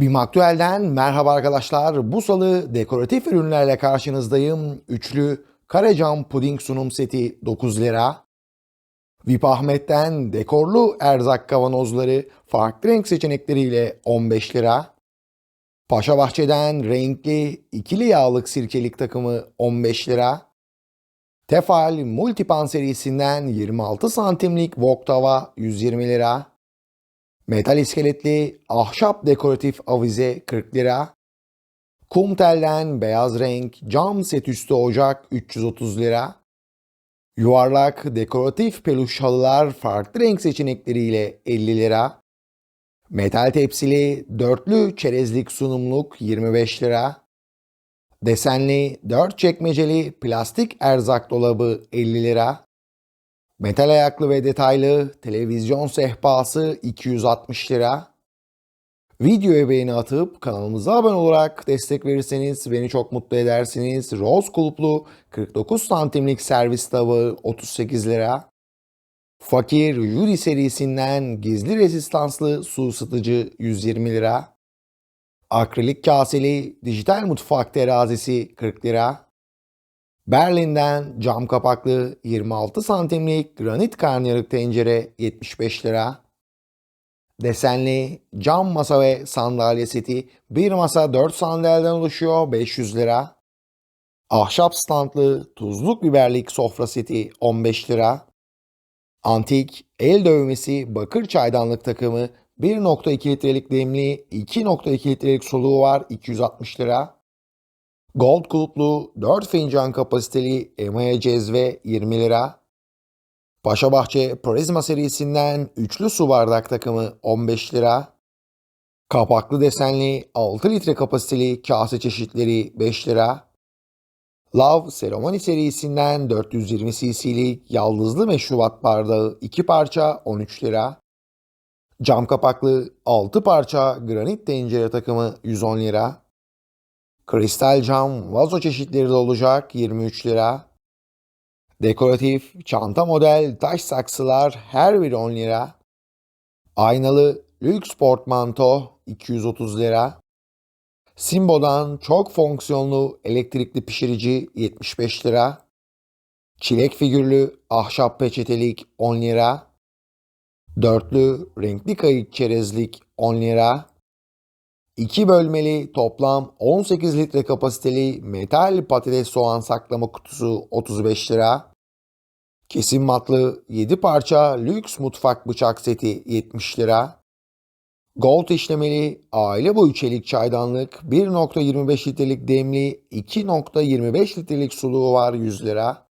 BİM Aktüel'den merhaba arkadaşlar. Bu salı dekoratif ürünlerle karşınızdayım. Üçlü kare cam puding sunum seti 9 lira. VIP Ahmet'ten dekorlu erzak kavanozları farklı renk seçenekleriyle 15 lira. Paşa Bahçe'den renkli ikili yağlık sirkelik takımı 15 lira. Tefal Multipan serisinden 26 santimlik wok tava 120 lira. Metal iskeletli ahşap dekoratif avize 40 lira. Kum telden beyaz renk cam set üstü ocak 330 lira. Yuvarlak dekoratif peluş halılar farklı renk seçenekleriyle 50 lira. Metal tepsili dörtlü çerezlik sunumluk 25 lira. Desenli dört çekmeceli plastik erzak dolabı 50 lira. Metal ayaklı ve detaylı televizyon sehpası 260 lira. Videoya beğeni atıp kanalımıza abone olarak destek verirseniz beni çok mutlu edersiniz. Rose kulplu 49 santimlik servis tabağı 38 lira. Fakir Yuri serisinden gizli rezistanslı su ısıtıcı 120 lira. Akrilik kaseli dijital mutfak terazisi 40 lira. Berlin'den cam kapaklı 26 santimlik granit karnıyarık tencere 75 lira. Desenli cam masa ve sandalye seti bir masa 4 sandalyeden oluşuyor 500 lira. Ahşap standlı tuzluk biberlik sofra seti 15 lira. Antik el dövmesi bakır çaydanlık takımı 1.2 litrelik demli 2.2 litrelik soluğu var 260 lira. Gold kulplu 4 fincan kapasiteli emaye cezve 20 lira. Paşabahçe Prizma serisinden üçlü su bardak takımı 15 lira. Kapaklı desenli 6 litre kapasiteli kase çeşitleri 5 lira. Love Seremoni serisinden 420 cc'lik yaldızlı meşrubat bardağı 2 parça 13 lira. Cam kapaklı 6 parça granit tencere takımı 110 lira. Kristal cam vazo çeşitleri de olacak 23 lira. Dekoratif çanta model taş saksılar her biri 10 lira. Aynalı lüks portmanto 230 lira. Simbo'dan çok fonksiyonlu elektrikli pişirici 75 lira. Çilek figürlü ahşap peçetelik 10 lira. Dörtlü renkli kayık çerezlik 10 lira. 2 bölmeli toplam 18 litre kapasiteli metal patates soğan saklama kutusu 35 lira. Kesim matlı 7 parça lüks mutfak bıçak seti 70 lira. Gold işlemeli aile boyu çelik çaydanlık 1.25 litrelik demli 2.25 litrelik suluğu var 100 lira.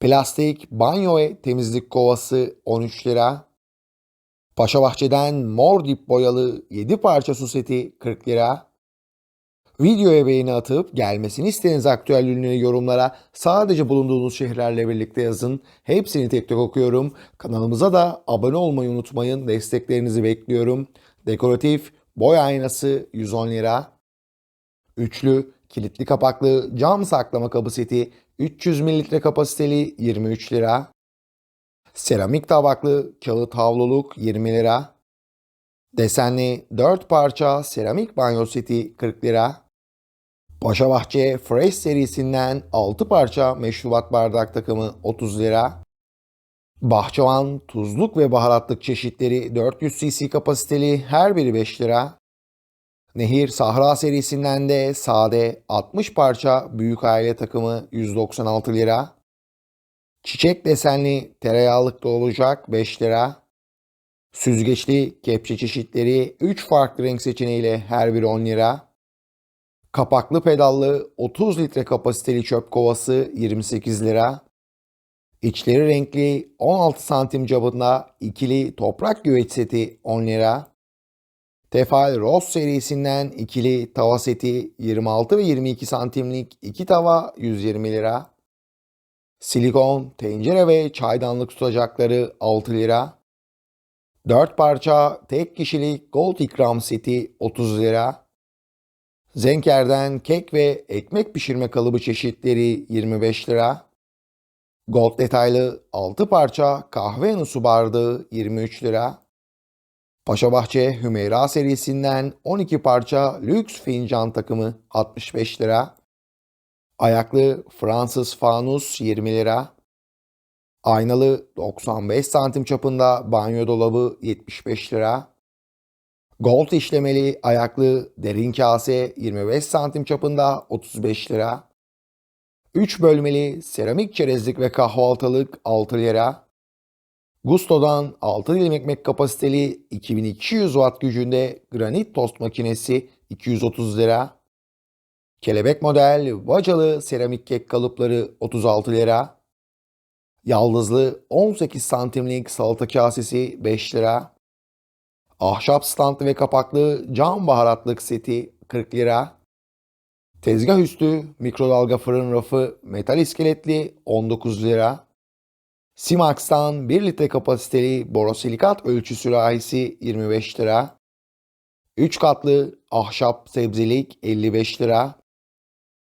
Plastik banyo ve temizlik kovası 13 lira. Paşabahçe'den mor dip boyalı 7 parça su seti 40 lira. Videoya beğeni atıp gelmesini istediğiniz aktüel ürünleri yorumlara sadece bulunduğunuz şehirlerle birlikte yazın. Hepsini tek tek okuyorum. Kanalımıza da abone olmayı unutmayın. Desteklerinizi bekliyorum. Dekoratif boy aynası 110 lira. Üçlü kilitli kapaklı cam saklama kabı seti 300 mililitre kapasiteli 23 lira. Seramik tabaklı kağıt havluluk 20 lira. Desenli 4 parça seramik banyo seti 40 lira. Paşabahçe Fresh serisinden 6 parça meşrubat bardak takımı 30 lira. Bahçıvan tuzluk ve baharatlık çeşitleri 400 cc kapasiteli her biri 5 lira. Nehir Sahra serisinden de sade 60 parça büyük aile takımı 196 lira. Çiçek desenli tereyağlık da olacak 5 lira. Süzgeçli kepçe çeşitleri 3 farklı renk seçeneğiyle her biri 10 lira. Kapaklı pedallı 30 litre kapasiteli çöp kovası 28 lira. İçleri renkli 16 santim cabında ikili toprak güveç seti 10 lira. Tefal Rose serisinden ikili tava seti 26 ve 22 santimlik iki tava 120 lira. Silikon, tencere ve çaydanlık tutacakları 6 lira. 4 parça tek kişilik gold ikram seti 30 lira. Zenker'den kek ve ekmek pişirme kalıbı çeşitleri 25 lira. Gold detaylı 6 parça kahve yanı su bardağı 23 lira. Paşabahçe Hümeyra serisinden 12 parça lüks fincan takımı 65 lira. Ayaklı Fransız fanus 20 lira. Aynalı 95 santim çapında banyo dolabı 75 lira. Gold işlemeli ayaklı derin kase 25 santim çapında 35 lira. 3 bölmeli seramik çerezlik ve kahvaltılık 6 lira. Gusto'dan 6 dilim ekmek kapasiteli 2200 watt gücünde granit tost makinesi 230 lira. Kelebek model bacalı seramik kek kalıpları 36 lira. Yaldızlı 18 santimlik salata kasesi 5 lira. Ahşap standlı ve kapaklı cam baharatlık seti 40 lira. Tezgah üstü mikrodalga fırın rafı metal iskeletli 19 lira. Simax'tan 1 litre kapasiteli borosilikat ölçü sürahisi 25 lira. 3 katlı ahşap sebzelik 55 lira.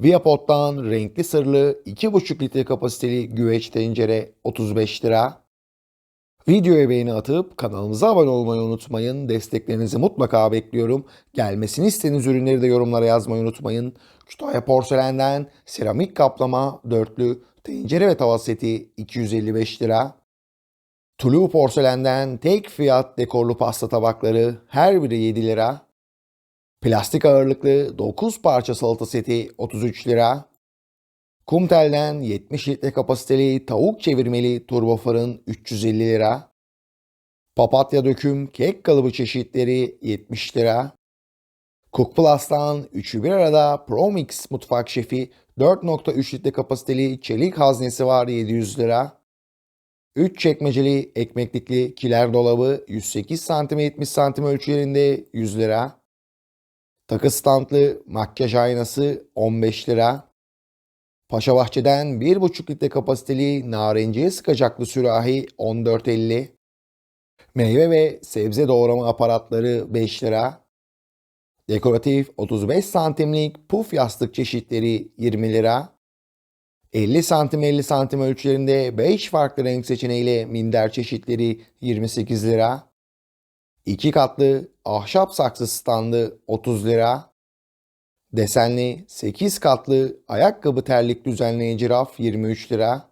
Viapot'tan renkli sırlı 2,5 litre kapasiteli güveç tencere 35 lira. Videoya beğeni atıp kanalımıza abone olmayı unutmayın. Desteklerinizi mutlaka bekliyorum. Gelmesini istediğiniz ürünleri de yorumlara yazmayı unutmayın. Kütahya Porselen'den seramik kaplama dörtlü tencere ve tava seti 255 lira. Tulu Porselen'den tek fiyat dekorlu pasta tabakları her biri 7 lira. Plastik ağırlıklı 9 parça salata seti 33 lira. Kumtel'den 70 litre kapasiteli tavuk çevirmeli turbo fırın 350 lira. Papatya döküm kek kalıbı çeşitleri 70 lira. Cook Plus'tan üçü bir arada Pro Mix mutfak şefi 4.3 litre kapasiteli çelik haznesi var 700 lira. 3 çekmeceli ekmeklikli kiler dolabı 108 cm 70 cm ölçülerinde 100 lira. Takı standlı makyaj aynası 15 lira. Paşabahçe'den 1,5 litre kapasiteli narenciye sıkacaklı sürahi 14.50. Meyve ve sebze doğrama aparatları 5 lira. Dekoratif 35 santimlik puf yastık çeşitleri 20 lira. 50 santim 50 santim ölçülerinde 5 farklı renk seçeneğiyle minder çeşitleri 28 lira. 2 katlı ahşap saksı standı 30 lira. Desenli 8 katlı ayakkabı terlik düzenleyici raf 23 lira.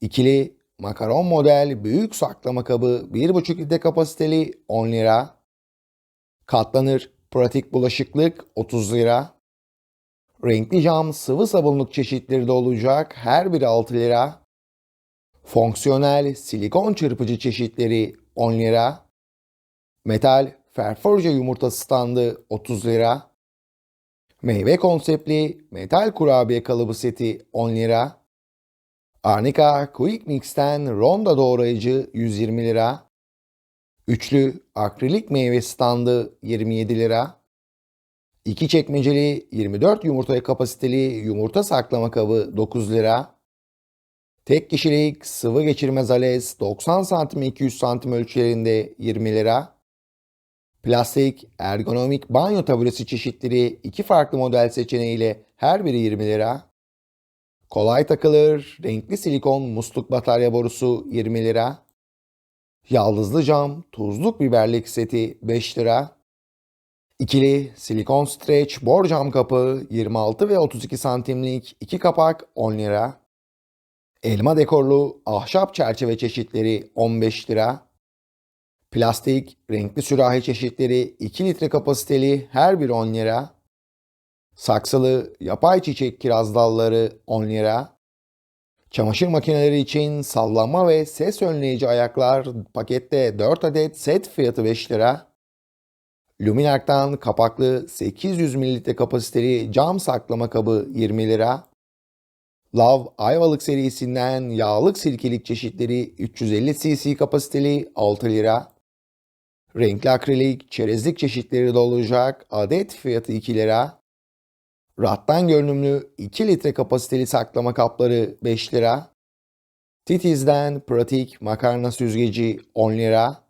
İkili makaron model büyük saklama kabı 1,5 litre kapasiteli 10 lira. Katlanır pratik bulaşıklık 30 lira. Renkli cam sıvı sabunluk çeşitleri de olacak her biri 6 lira. Fonksiyonel silikon çırpıcı çeşitleri 10 lira. Metal ferforje yumurta standı 30 lira. Meyve konseptli metal kurabiye kalıbı seti 10 lira. Arnica Quick Mix'ten ronda doğrayıcı 120 lira. Üçlü akrilik meyve standı 27 lira. İki çekmeceli 24 yumurtaya kapasiteli yumurta saklama kabı 9 lira. Tek kişilik sıvı geçirmez alez 90 cm 200 cm ölçülerinde 20 lira. Plastik ergonomik banyo taburesi çeşitleri iki farklı model seçeneğiyle her biri 20 lira. Kolay takılır, renkli silikon musluk batarya borusu 20 lira. Yaldızlı cam, tuzluk biberlik seti 5 lira. İkili silikon stretch bor cam kapı 26 ve 32 santimlik iki kapak 10 lira. Elma dekorlu ahşap çerçeve çeşitleri 15 lira. Plastik renkli sürahi çeşitleri 2 litre kapasiteli her biri 10 lira. Saksılı yapay çiçek kiraz dalları 10 lira. Çamaşır makineleri için sallanma ve ses önleyici ayaklar pakette 4 adet set fiyatı 5 lira. Luminark'tan kapaklı 800 ml kapasiteli cam saklama kabı 20 lira. Love Ayvalık serisinden yağlık silkelik çeşitleri 350 cc kapasiteli 6 lira. Renkli akrilik çerezlik çeşitleri de olacak adet fiyatı 2 lira. Rattan görünümlü 2 litre kapasiteli saklama kapları 5 lira. Titiz'den pratik makarna süzgeci 10 lira.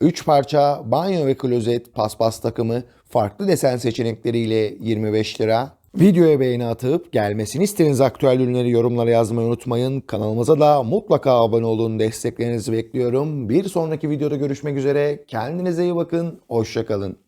3 parça banyo ve klozet paspas takımı farklı desen seçenekleriyle 25 lira. Videoya beğeni atıp gelmesini istediğiniz aktüel ürünleri yorumlara yazmayı unutmayın. Kanalımıza da mutlaka abone olun. Desteklerinizi bekliyorum. Bir sonraki videoda görüşmek üzere. Kendinize iyi bakın. Hoşçakalın.